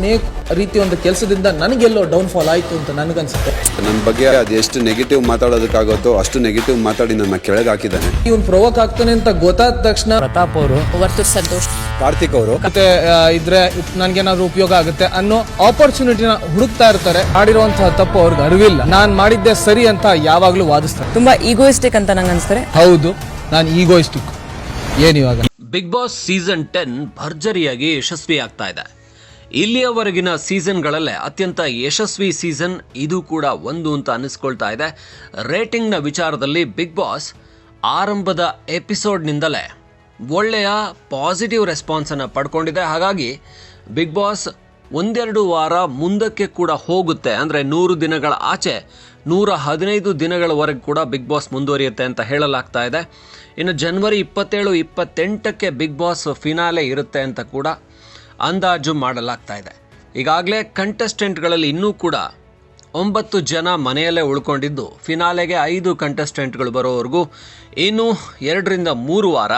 Snake ರೀತಿ ಒಂದು ಕೆಲಸದಿಂದ ನನಗೆಲ್ಲೋ ಡೌನ್ಫಾಲ್ ಆಯಿತು ಅಂತ ನನಗನ್ಸುತ್ತೆ. ನನ್ನ ಬಗ್ಗೆ ಅದು ಎಷ್ಟು ನೆಗೆಟಿವ್ ಮಾತಾಡೋದಕ್ಕಾಗುತ್ತೋ ಅಷ್ಟು ನೆಗೆಟಿವ್ ಮಾತಾಡಿ ನನ್ನ ಕೆಳಗೆ ಹಾಕಿದ್ದಾನೆ. ಇವನು ಪ್ರೊವೋಕ್ ಆಗ್ತಾನೆ ಅಂತ ಗೊತ್ತಾದ ತಕ್ಷಣ ಪ್ರತಾಪ್ ಅವರು ವರ್ತು ಸಂತೋಷ್. ಕಾರ್ತಿಕ್ ಅವರು. ಮತ್ತೆ ಆ, ಇದ್ರೆ ನನ್ಗೇನಾದ್ರು ಉಪಯೋಗ ಆಗುತ್ತೆ ಅನ್ನೋ ಆಪರ್ಚುನಿಟಿನ ಹುಡುಕ್ತಾ ಇರ್ತಾರೆ. ಮಾಡಿರುವಂತಹ ತಪ್ಪು ಅವ್ರಿಗೆ ಅರಿವಿಲ್ಲ. ನಾನು ಮಾಡಿದ್ದೆ ಸರಿ ಅಂತ ಯಾವಾಗಲೂ ವಾದಿಸ್ತಾರೆ. ತುಂಬಾ ಈಗೋಯಿಸ್ಟಿಕ್ ಅಂತ ನಂಗೆ ಅನ್ಸ್ತಾರೆ ಹೌದು ನಾನು ಈಗೋಯಿಸ್ಟಿಕ್ ಏನಿವಾಗ ಇವಾಗ? ಬಿಗ್ ಬಾಸ್ ಸೀಸನ್ ಟೆನ್ ಭರ್ಜರಿಯಾಗಿ ಯಶಸ್ವಿ ಆಗ್ತಾ ಇದೆ. ಇಲ್ಲಿಯವರೆಗಿನ ಸೀಸನ್ಗಳಲ್ಲೇ ಅತ್ಯಂತ ಯಶಸ್ವಿ ಸೀಸನ್ ಇದು ಕೂಡ ಒಂದು ಅಂತ ಅನ್ನಿಸ್ಕೊಳ್ತಾ ಇದೆ. ರೇಟಿಂಗ್ನ ವಿಚಾರದಲ್ಲಿ ಬಿಗ್ ಬಾಸ್ ಆರಂಭದ ಎಪಿಸೋಡ್ನಿಂದಲೇ ಒಳ್ಳೆಯ ಪಾಸಿಟಿವ್ ರೆಸ್ಪಾನ್ಸನ್ನು ಪಡ್ಕೊಂಡಿದೆ. ಹಾಗಾಗಿ ಬಿಗ್ ಬಾಸ್ ಒಂದೆರಡು ವಾರ ಮುಂದಕ್ಕೆ ಕೂಡ ಹೋಗುತ್ತೆ. ಅಂದರೆ ನೂರು ದಿನಗಳ ಆಚೆ ನೂರ ಹದಿನೈದು ದಿನಗಳವರೆಗೆ ಕೂಡ ಬಿಗ್ ಬಾಸ್ ಮುಂದುವರಿಯುತ್ತೆ ಅಂತ ಹೇಳಲಾಗ್ತಾ ಇದೆ. ಇನ್ನು ಜನವರಿ ಇಪ್ಪತ್ತೇಳು, ಇಪ್ಪತ್ತೆಂಟಕ್ಕೆ ಬಿಗ್ ಬಾಸ್ ಫಿನಾಲೆ ಇರುತ್ತೆ ಅಂತ ಕೂಡ ಅಂದಾಜು ಮಾಡಲಾಗ್ತಾ ಇದೆ. ಈಗಾಗಲೇ ಕಂಟೆಸ್ಟೆಂಟ್ಗಳಲ್ಲಿ ಇನ್ನೂ ಕೂಡ ಒಂಬತ್ತು ಜನ ಮನೆಯಲ್ಲೇ ಉಳ್ಕೊಂಡಿದ್ದು ಫಿನಾಲೆಗೆ ಐದು ಕಂಟೆಸ್ಟೆಂಟ್ಗಳು ಬರೋವರೆಗೂ ಇನ್ನು ಎರಡರಿಂದ ಮೂರು ವಾರ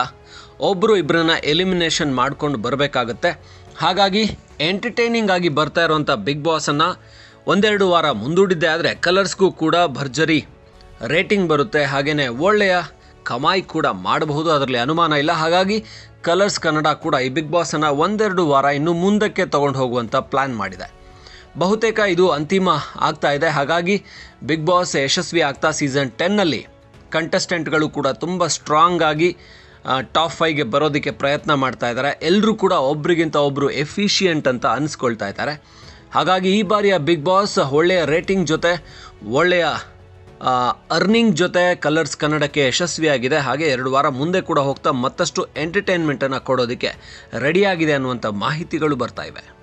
ಒಬ್ಬರು ಇಬ್ಬರನ್ನ ಎಲಿಮಿನೇಷನ್ ಮಾಡ್ಕೊಂಡು ಬರಬೇಕಾಗತ್ತೆ. ಹಾಗಾಗಿ ಎಂಟರ್ಟೈನಿಂಗ್ ಆಗಿ ಬರ್ತಾ ಇರುವಂಥ ಬಿಗ್ ಬಾಸನ್ನು ಒಂದೆರಡು ವಾರ ಮುಂದೂಡಿದ್ದೆ ಆದರೆ ಕಲರ್ಸ್ಗೂ ಕೂಡ ಭರ್ಜರಿ ರೇಟಿಂಗ್ ಬರುತ್ತೆ. ಹಾಗೆಯೇ ಒಳ್ಳೆಯ ಕಮಾಯಿ ಕೂಡ ಮಾಡಬಹುದು. ಅದರಲ್ಲಿ ಅನುಮಾನ ಇಲ್ಲ. ಹಾಗಾಗಿ ಕಲರ್ಸ್ ಕನ್ನಡ ಕೂಡ ಈ ಬಿಗ್ ಬಾಸನ್ನು ಒಂದೆರಡು ವಾರ ಇನ್ನು ಮುಂದಕ್ಕೆ ತಗೊಂಡು ಹೋಗುವಂಥ ಪ್ಲ್ಯಾನ್ ಮಾಡಿದೆ. ಬಹುತೇಕ ಇದು ಅಂತಿಮ ಆಗ್ತಾ ಇದೆ. ಹಾಗಾಗಿ ಬಿಗ್ ಬಾಸ್ ಯಶಸ್ವಿ ಆಗ್ತಾ ಸೀಸನ್ ಟೆನ್ನಲ್ಲಿ ಕಂಟೆಸ್ಟೆಂಟ್ಗಳು ಕೂಡ ತುಂಬ ಸ್ಟ್ರಾಂಗ್ ಆಗಿ ಟಾಪ್ ಫೈವ್ಗೆ ಬರೋದಕ್ಕೆ ಪ್ರಯತ್ನ ಮಾಡ್ತಾ ಇದ್ದಾರೆ. ಎಲ್ಲರೂ ಕೂಡ ಒಬ್ರಿಗಿಂತ ಒಬ್ಬರು ಎಫಿಷಿಯೆಂಟ್ ಅಂತ ಅನಿಸ್ಕೊಳ್ತಾ ಇದ್ದಾರೆ. ಹಾಗಾಗಿ ಈ ಬಾರಿಯ ಬಿಗ್ ಬಾಸ್ ಒಳ್ಳೆಯ ರೇಟಿಂಗ್ ಜೊತೆ ಒಳ್ಳೆಯ ಅರ್ನಿಂಗ್ ಜೊತೆ ಕಲರ್ಸ್ ಕನ್ನಡಕ್ಕೆ ಯಶಸ್ವಿಯಾಗಿದೆ. ಹಾಗೆ ಎರಡು ವಾರ ಮುಂದೆ ಕೂಡ ಹೋಗ್ತಾ ಮತ್ತಷ್ಟು ಎಂಟರ್ಟೈನ್ಮೆಂಟನ್ನು ಕೊಡೋದಕ್ಕೆ ರೆಡಿಯಾಗಿದೆ ಅನ್ನುವಂಥ ಮಾಹಿತಿಗಳು ಬರ್ತಾ ಇವೆ.